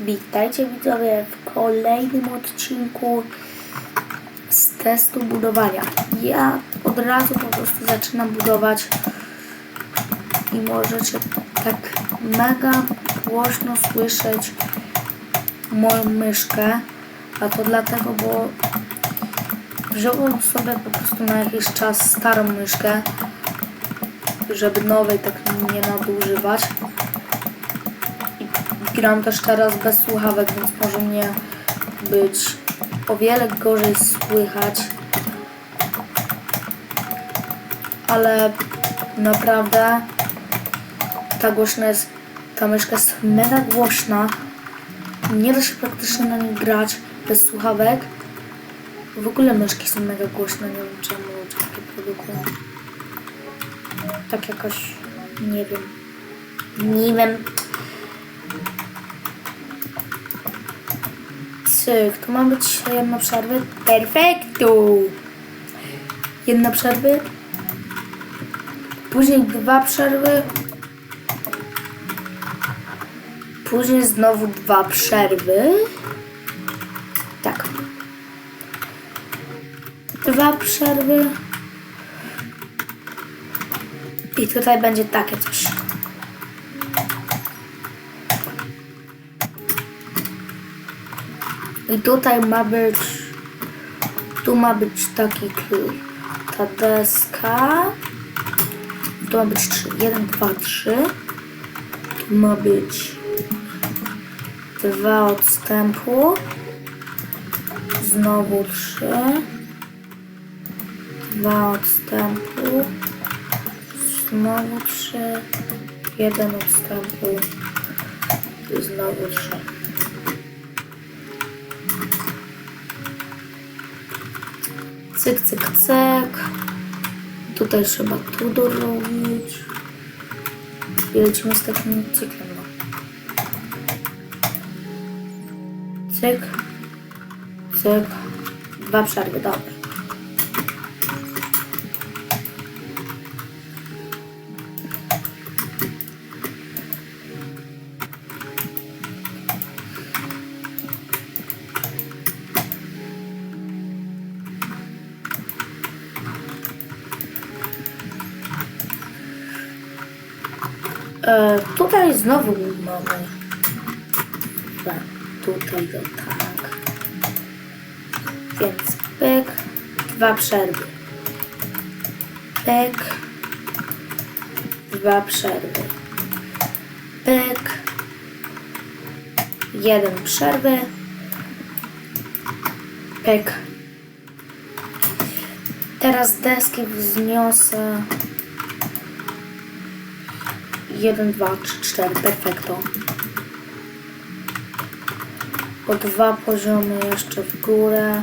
Witajcie widzowie w kolejnym odcinku z testu budowania. Ja od razu po prostu zaczynam budować i możecie tak mega głośno słyszeć moją myszkę, a to dlatego, bo wziąłem sobie po prostu na jakiś czas starą myszkę, żeby nowej tak nie nadużywać. Gram też teraz bez słuchawek, więc może mnie być o wiele gorzej słychać. Ale naprawdę ta głośna jest, ta myszka jest mega głośna. Nie da się praktycznie na niej grać bez słuchawek. W ogóle myszki są mega głośne, nie wiem czemu takie produkują. Tak jakoś, nie wiem. Nie wiem. Cyk, tu ma być jedna przerwa. Perfektu! Jedna przerwy. Później dwa przerwy. Później znowu dwa przerwy. Tak. Dwa przerwy. I tutaj będzie takie coś. I tutaj ma być. Tu ma być taki kl- ta deska. Tu ma być trzy. Jeden, dwa, trzy. Tu ma być dwa odstępu. Znowu trzy. Dwa odstępu. Znowu trzy. Jeden odstępu. Znowu trzy. Cyk, cyk, cyk. Tutaj trzeba tu dorobić. I lecimy z takim cyklem. No. Cyk. Cyk. Dwa przerwy, dobra. E, tutaj znowu mamy. Chyba tutaj to tak. Więc pyk, dwa przerwy. Pyk, dwa przerwy. Pyk, jeden przerwy. Pyk. Teraz deski wzniosę. 1, 2, 3, 4, perfekto. O dwa poziomy jeszcze w górę.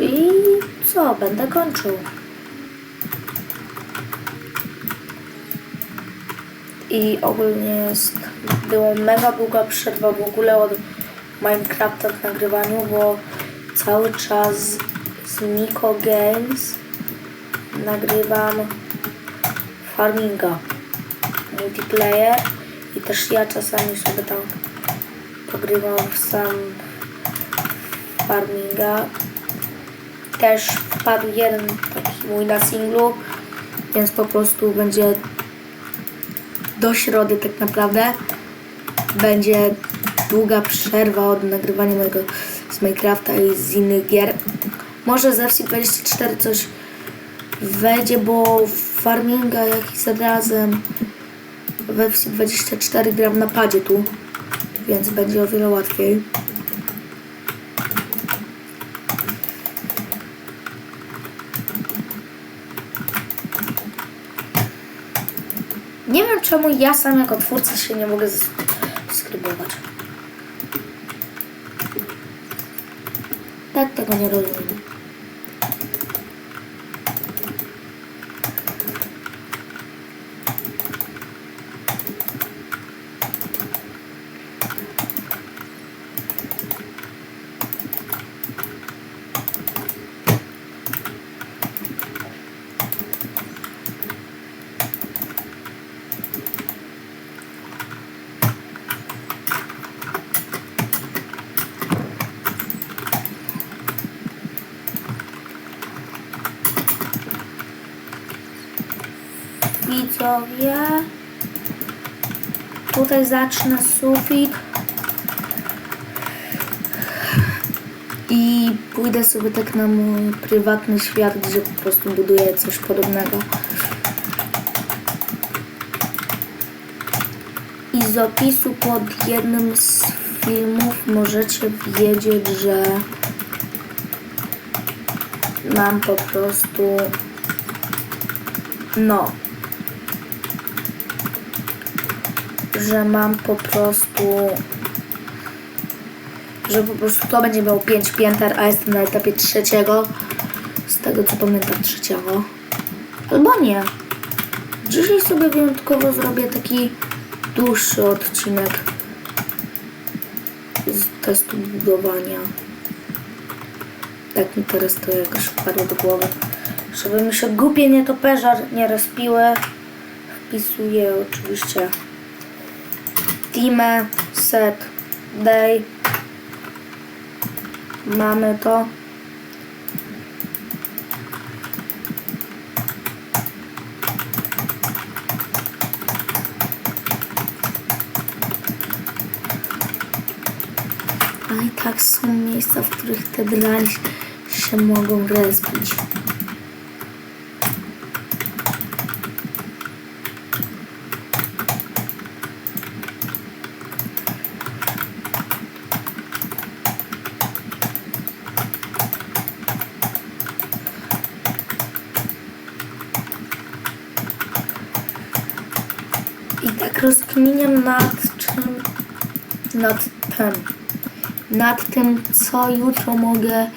I co? Będę kończył. I ogólnie jest, była mega długa przerwa w ogóle od Minecrafta w nagrywaniu, bo cały czas z Nico Games nagrywam farminga multiplayer i też ja czasami sobie tam pogrywam w sam farminga. Też wpadł jeden taki mój na singlu więc po prostu będzie do środy tak naprawdę. Będzie długa przerwa od nagrywania mojego z Minecrafta i z innych gier. Może z FC24 coś wejdzie, bo w farminga jakiś razem w FC24 gram na padzie tu, więc będzie o wiele łatwiej. Nie wiem czemu ja sam jako twórca się nie mogę skrybować. Tak tego nie rozumiem. Widzowie. Tutaj zacznę sufit. I pójdę sobie tak na mój prywatny świat, gdzie po prostu buduję coś podobnego. I z opisu pod jednym z filmów możecie wiedzieć, że mam po prostu no że mam po prostu że po prostu to będzie miał 5 pięter, a jestem na etapie trzeciego z tego co pamiętam trzeciego. Albo nie. Dzisiaj sobie wyjątkowo zrobię taki dłuższy odcinek z testu budowania. Tak mi teraz to jakoś wpadło do głowy. Żeby mi się głupie nietoperza nie rozpiły, wpisuję oczywiście team set day. Mamy to. Ale i tak są miejsca, w których te drani się mogą rozbić. I tak rozkminiam nad czym, nad tym, nad tym, co jutro mogę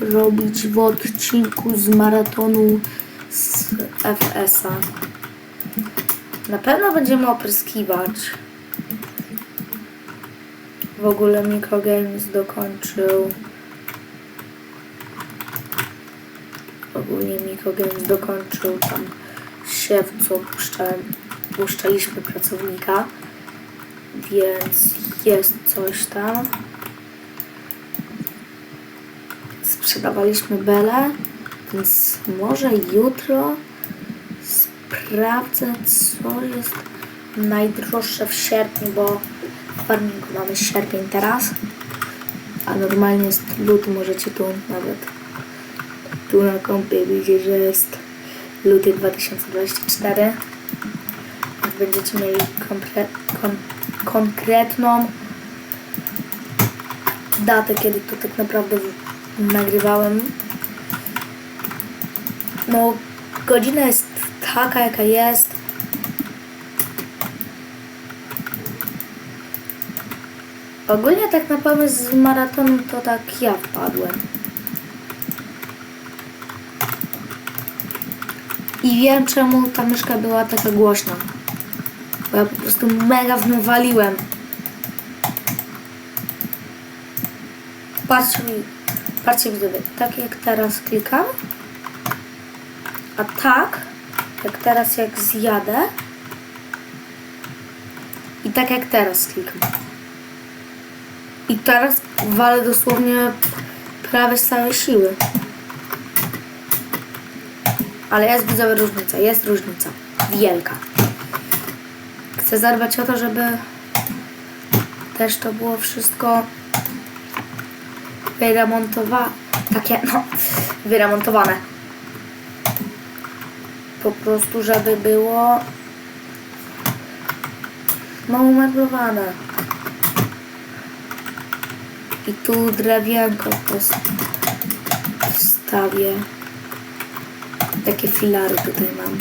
robić w odcinku z maratonu z FS-a. Na pewno będziemy opryskiwać. W ogóle Microgames dokończył. Ogólnie Microgames dokończył tam siew, co puszczałem, puszczaliśmy pracownika. Więc jest coś tam. Sprzedawaliśmy belę, więc może jutro sprawdzę, co jest najdroższe w sierpniu, bo w farmingu mamy sierpień teraz, a normalnie jest luty, możecie tu nawet tu na kompie widzieć, że jest luty 2024. Jak będziecie mieli kon konkretną datę, kiedy to tak naprawdę nagrywałem. No, godzina jest taka, jaka jest. Ogólnie tak na pomysł z maratonu to tak ja wpadłem. I wiem czemu ta myszka była taka głośna. Bo ja po prostu mega w nią waliłem. Patrzcie patrzcie widzowie, tak jak teraz klikam, a tak, jak teraz jak zjadę i tak jak teraz klikam. I teraz walę dosłownie prawie z całej siły. Ale jest widzowie różnica, jest różnica. Wielka. Chcę zadbać o to, żeby też to było wszystko wyremontowane. Takie, no, wyremontowane. Po prostu, żeby było no umeblowane. I tu drewienko pos- wstawię. Takie filary tutaj mam.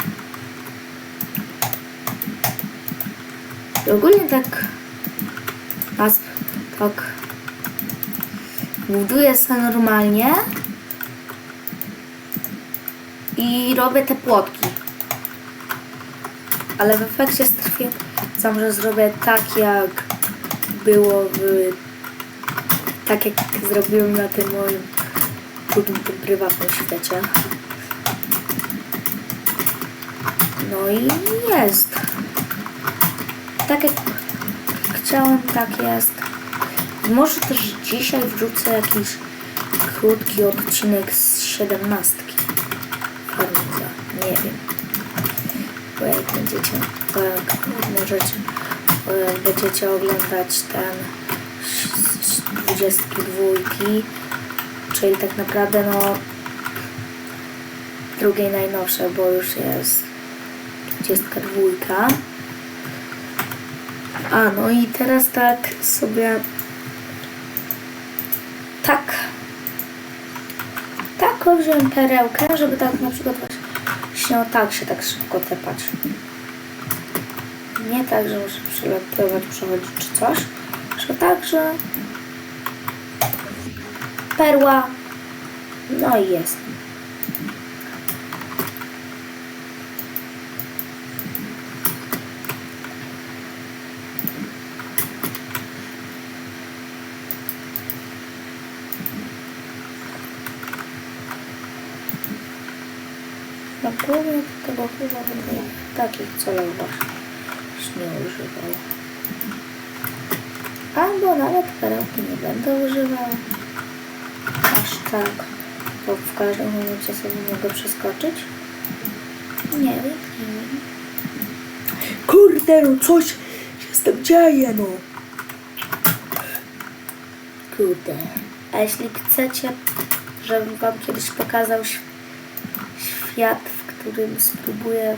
Ogólnie tak nas tak buduję sobie normalnie i robię te płotki. Ale w efekcie stwierdzam, że zrobię tak jak było w tak jak zrobiłem na tym moim trudnym prywatnym świecie. No i jest. Tak jak chciałem, tak jest. Może też dzisiaj wrzucę jakiś krótki odcinek z siedemnastki. Farmiza, nie wiem. bo jak będziecie, jak możecie, będziecie oglądać ten z 22, czyli tak naprawdę no drugiej najnowszej, bo już jest 22. A, no i teraz tak sobie tak tak wziąłem perełkę, żeby tak na przykład o tak się tak szybko tepać. Nie tak, że muszę przylatywać, przechodzić czy coś, że tak, że perła, no i jest. Na głównie tego chyba będę takich już nie używał. Albo nawet perełki nie będę używał. Aż tak. Bo w każdym momencie sobie mogę przeskoczyć. Nie wiem, nie wiem. Kurde, no coś się z tym dzieje, no. Kurde. A jeśli chcecie, żebym wam kiedyś pokazał świat, w którym spróbuję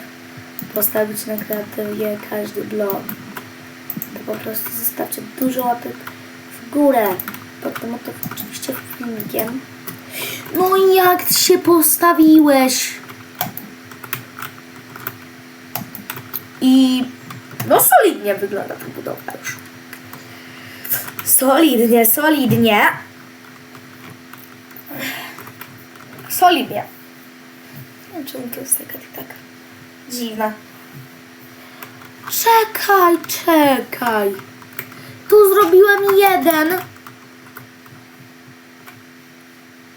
postawić na kreatywie każdy blok, to po prostu zostawcie dużo łapek w górę. Pod tym oto oczywiście filmikiem. No i jak się postawiłeś? I no solidnie wygląda ta budowla już. Solidnie, solidnie. Solidnie. Czemu to jest taka, taka dziwna. Czekaj, czekaj. Tu zrobiłem jeden.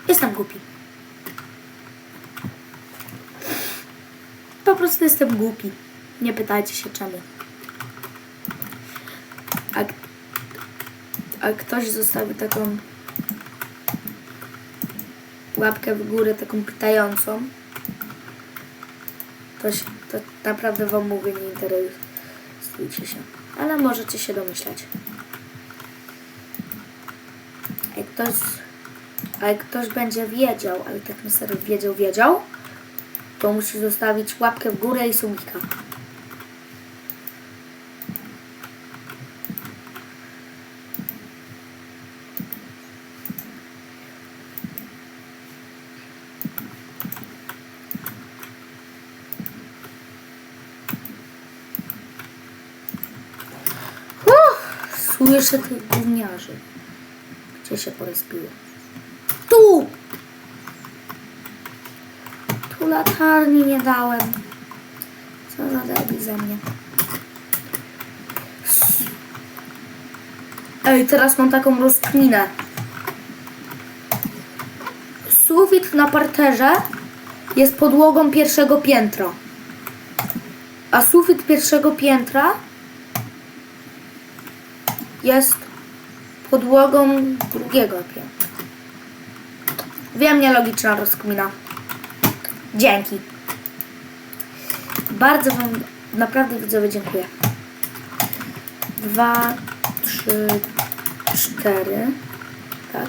Jestem głupi. Po prostu jestem głupi. Nie pytajcie się czemu. A, a ktoś zostawi taką łapkę w górę, taką pytającą, to, się, to naprawdę wam mówię, nie interesujcie się. Ale możecie się domyślać. Jak ktoś, a jak ktoś będzie wiedział, ale tak na serio wiedział, wiedział, to musi zostawić łapkę w górę i subika. Słyszę tych gówniarzy. Gdzie się porespiło? Tu! Tu latarni nie dałem. Co za debil ze mnie. Ej, teraz mam taką rozkminę. Sufit na parterze jest podłogą pierwszego piętra. A sufit pierwszego piętra jest podłogą drugiego piętra. Wiem, nielogiczna rozkmina. Dzięki. Bardzo Wam naprawdę widzowie dziękuję. Dwa, trzy, cztery. Tak.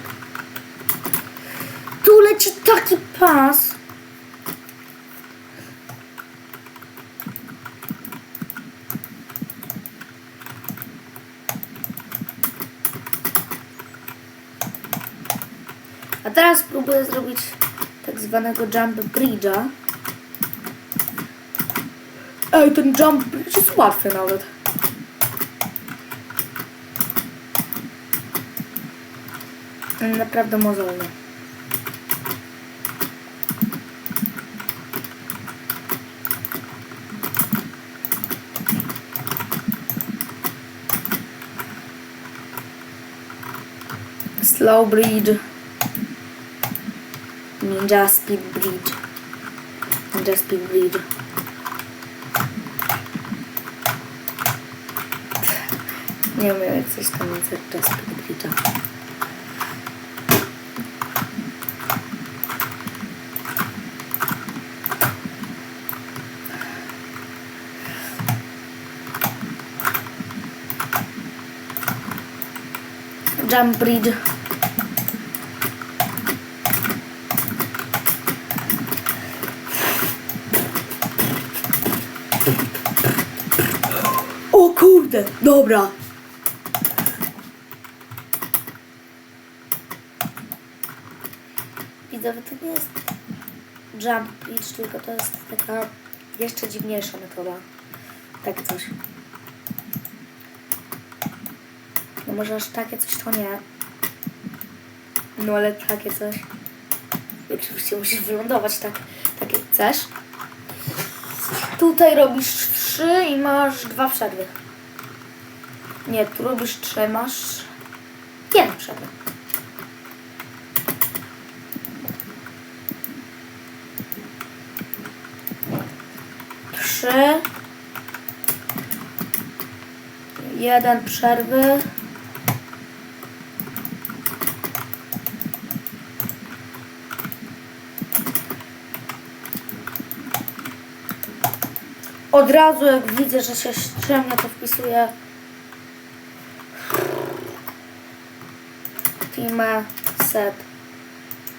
Tu leci taki pas. Teraz spróbuję zrobić tak zwanego jump bridge'a. Ej, ten jump bridge jest łatwy nawet. Naprawdę mozolny. Slow bridge. Ninja Speed Bridge. Ninja Speed Bridge. Nie umiem coś tam Ninja Speed Bridge'a. Jump Bridge. O kurde, dobra. Widzowie, to nie jest jump bridge, tylko to jest taka jeszcze dziwniejsza metoda. Tak coś. No może aż takie coś to nie. No ale takie coś. Oczywiście musisz wylądować tak, tak jak chcesz. Tutaj robisz trzy i masz dwa przerwy. Nie, tu robisz trzy, masz jedną przerwę. Trzy. Jeden przerwy. Od razu jak widzę, że się ściemnia, to wpisuję Team set.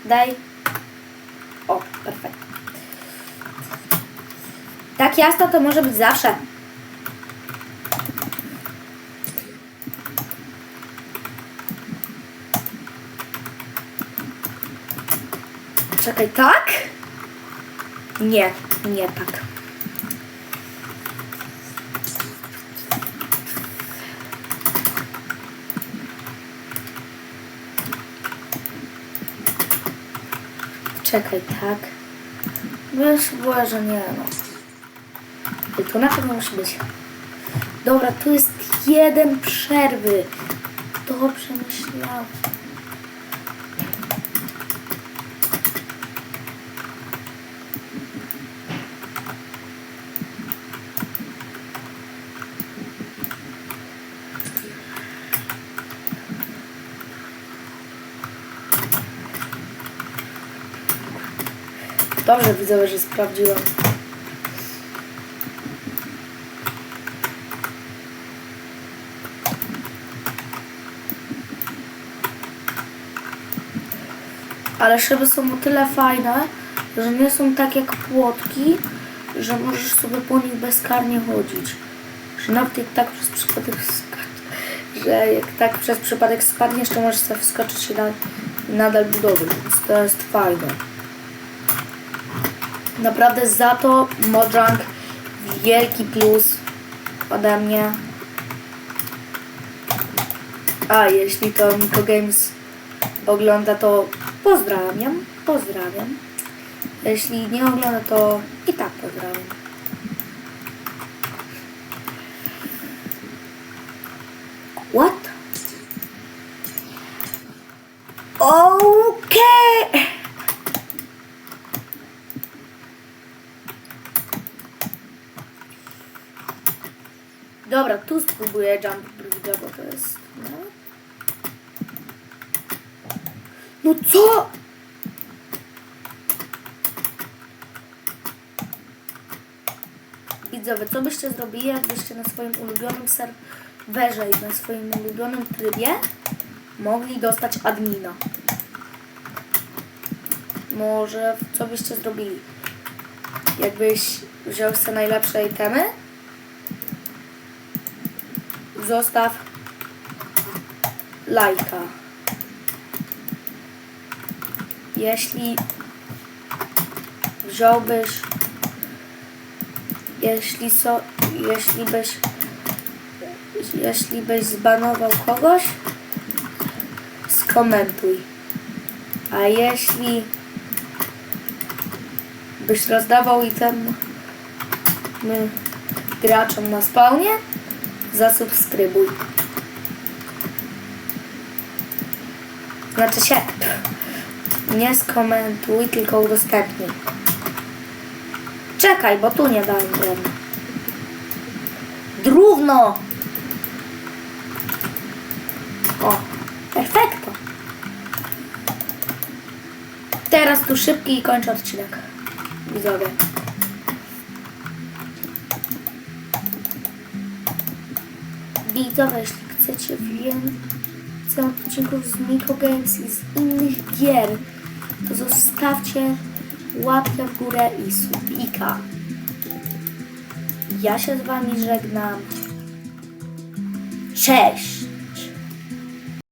Daj. O, perfekt. Tak jasno to może być zawsze. Czekaj, tak? Nie, nie tak. Czekaj, tak? Wiesz, była, że nie no. To na pewno musi być. Dobra, tu jest jeden przerwy. Dobrze myślałam. Dobrze widzę, że sprawdziłam. Ale szyby są o tyle fajne, że nie są tak jak płotki, że możesz sobie po nich bezkarnie chodzić. Że nawet jak tak przez przypadek że jak tak przez przypadek spadniesz, to możesz sobie wskoczyć i na, nadal budowy, więc to jest fajne. Naprawdę za to Mojang wielki plus ode mnie. A jeśli to Miko Games ogląda, to pozdrawiam, pozdrawiam. Jeśli nie ogląda, to i tak pozdrawiam. What? Okay. Dobra, tu spróbuję jump bridge'a, bo to jest... No. no co? Widzowie, co byście zrobili, jakbyście na swoim ulubionym serwerze i na swoim ulubionym trybie mogli dostać admina? Może co byście zrobili? Jakbyś wziął sobie najlepsze itemy zostaw lajka. Jeśli wziąłbyś, jeśli so, jeśli byś, jeśli byś zbanował kogoś, skomentuj. A jeśli byś rozdawał item my graczom na spawnie, zasubskrybuj. Znaczy się, nie skomentuj, tylko udostępnij. Czekaj, bo tu nie drewna. Drówno! O, perfekto. Teraz tu szybki i kończę odcinek. Widzowie. Widzowie, jeśli chcecie więcej odcinków z Miko Games i z innych gier, to zostawcie łapkę w górę i subika. Ja się z wami żegnam. Cześć!